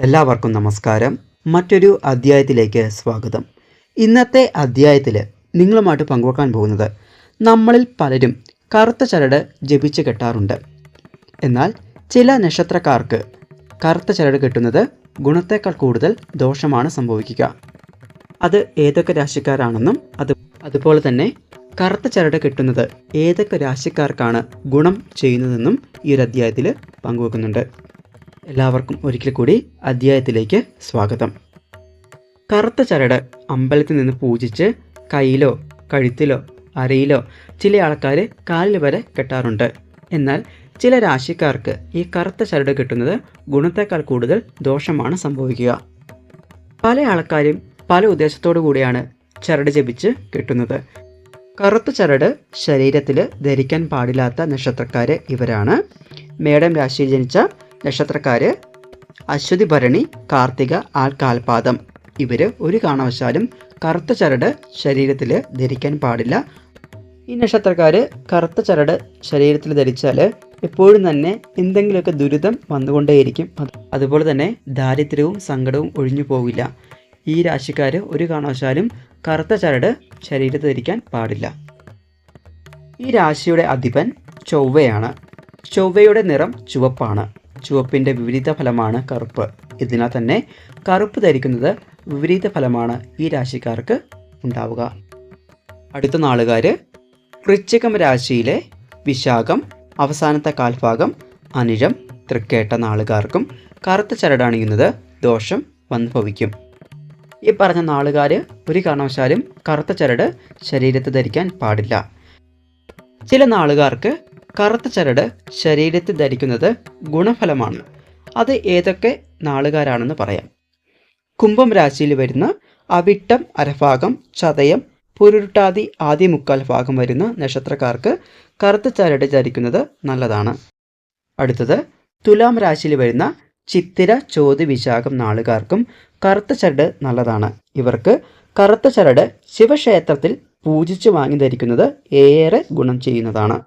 എല്ലാവർക്കും നമസ്കാരം. മറ്റൊരു അധ്യായത്തിലേക്ക് സ്വാഗതം. ഇന്നത്തെ അധ്യായത്തിൽ നിങ്ങളുമായിട്ട് പങ്കുവെക്കാൻ പോകുന്നത് നമ്മളിൽ പലരും കറുത്ത ചരട് ജപിച്ച് കെട്ടാറുണ്ട്. എന്നാൽ ചില നക്ഷത്രക്കാർക്ക് കറുത്ത ചരട് കെട്ടുന്നത് ഗുണത്തേക്കാൾ കൂടുതൽ ദോഷമാണ് സംഭവിക്കുക. അത് ഏതൊക്കെ രാശിക്കാരാണെന്നും അത് അതുപോലെ തന്നെ കറുത്ത ചരട് കെട്ടുന്നത് ഏതൊക്കെ രാശിക്കാർക്കാണ് ഗുണം ചെയ്യുന്നതെന്നും ഈ ഒരു അധ്യായത്തിൽ പങ്കുവെക്കുന്നുണ്ട്. എല്ലാവർക്കും ഒരിക്കൽ കൂടി അധ്യായത്തിലേക്ക് സ്വാഗതം. കറുത്ത ചരട് അമ്പലത്തിൽ നിന്ന് പൂജിച്ച് കയ്യിലോ കഴുത്തിലോ അരയിലോ ചില ആൾക്കാർ കാലിൽ വരെ കെട്ടാറുണ്ട്. എന്നാൽ ചില രാശിക്കാർക്ക് ഈ കറുത്ത ചരട് കിട്ടുന്നത് ഗുണത്തേക്കാൾ കൂടുതൽ ദോഷമാണ് സംഭവിക്കുക. പല ആൾക്കാരും പല ഉദ്ദേശത്തോടു കൂടിയാണ് ചരട് ജപിച്ച് കെട്ടുന്നത്. കറുത്ത ചരട് ശരീരത്തിൽ ധരിക്കാൻ പാടില്ലാത്ത നക്ഷത്രക്കാർ ഇവരാണ്. മേടം രാശിയിൽ ജനിച്ച നക്ഷത്രക്കാർ അശ്വതി ഭരണി കാർത്തിക ആൽ കാൽപാദം ഇവർ ഒരു കാരണവശാലും കറുത്ത ചരട് ശരീരത്തിൽ ധരിക്കാൻ പാടില്ല. ഈ നക്ഷത്രക്കാർ കറുത്ത ചരട് ശരീരത്തിൽ ധരിച്ചാൽ എപ്പോഴും തന്നെ എന്തെങ്കിലുമൊക്കെ ദുരിതം വന്നുകൊണ്ടേയിരിക്കും. അതുപോലെ തന്നെ ദാരിദ്ര്യവും സങ്കടവും ഒഴിഞ്ഞു പോവില്ല. ഈ രാശിക്കാർ ഒരു കാരണവശാലും കറുത്ത ചരട് ശരീരത്തിൽ ധരിക്കാൻ പാടില്ല. ഈ രാശിയുടെ അധിപൻ ചൊവ്വയാണ്. ചൊവ്വയുടെ നിറം ചുവപ്പാണ്. ചുവപ്പിന്റെ വിപരീത ഫലമാണ് കറുപ്പ്. ഇതിനാൽ തന്നെ കറുപ്പ് ധരിക്കുന്നത് വിപരീത ഫലമാണ് ഈ രാശിക്കാർക്ക് ഉണ്ടാവുക. അടുത്ത നാളുകാർ വൃശ്ചികം രാശിയിലെ വിശാഖം അവസാനത്തെ കാൽഭാഗം അനിഴം തൃക്കേട്ട നാളുകാർക്കും കറുത്ത ചരടണിയുന്നത് ദോഷം വന്നു ഭവിക്കും ഈ പറഞ്ഞ നാളുകാർ ഒരു കാരണവശാലും കറുത്ത ചരട് ശരീരത്ത് ധരിക്കാൻ പാടില്ല. ചില നാളുകാർക്ക് കറുത്ത ചരട് ശരീരത്തിൽ ധരിക്കുന്നത് ഗുണഫലമാണ്. അത് ഏതൊക്കെ നാളുകാരാണെന്ന് പറയാം. കുംഭം രാശിയിൽ വരുന്ന അവിട്ടം അരഭാഗം ചതയം പുരുട്ടാതി ആദ്യ മുക്കാൽ ഭാഗം വരുന്ന നക്ഷത്രക്കാർക്ക് കറുത്ത ചരട് ധരിക്കുന്നത് നല്ലതാണ്. അടുത്തത് തുലാം രാശിയിൽ വരുന്ന ചിത്തിര ചോതി വിശാഖം നാളുകാർക്കും കറുത്ത ചരട് നല്ലതാണ്. ഇവർക്ക് കറുത്ത ചരട് ശിവക്ഷേത്രത്തിൽ പൂജിച്ച് വാങ്ങി ധരിക്കുന്നത് ഏറെ ഗുണം ചെയ്യുന്നതാണ്.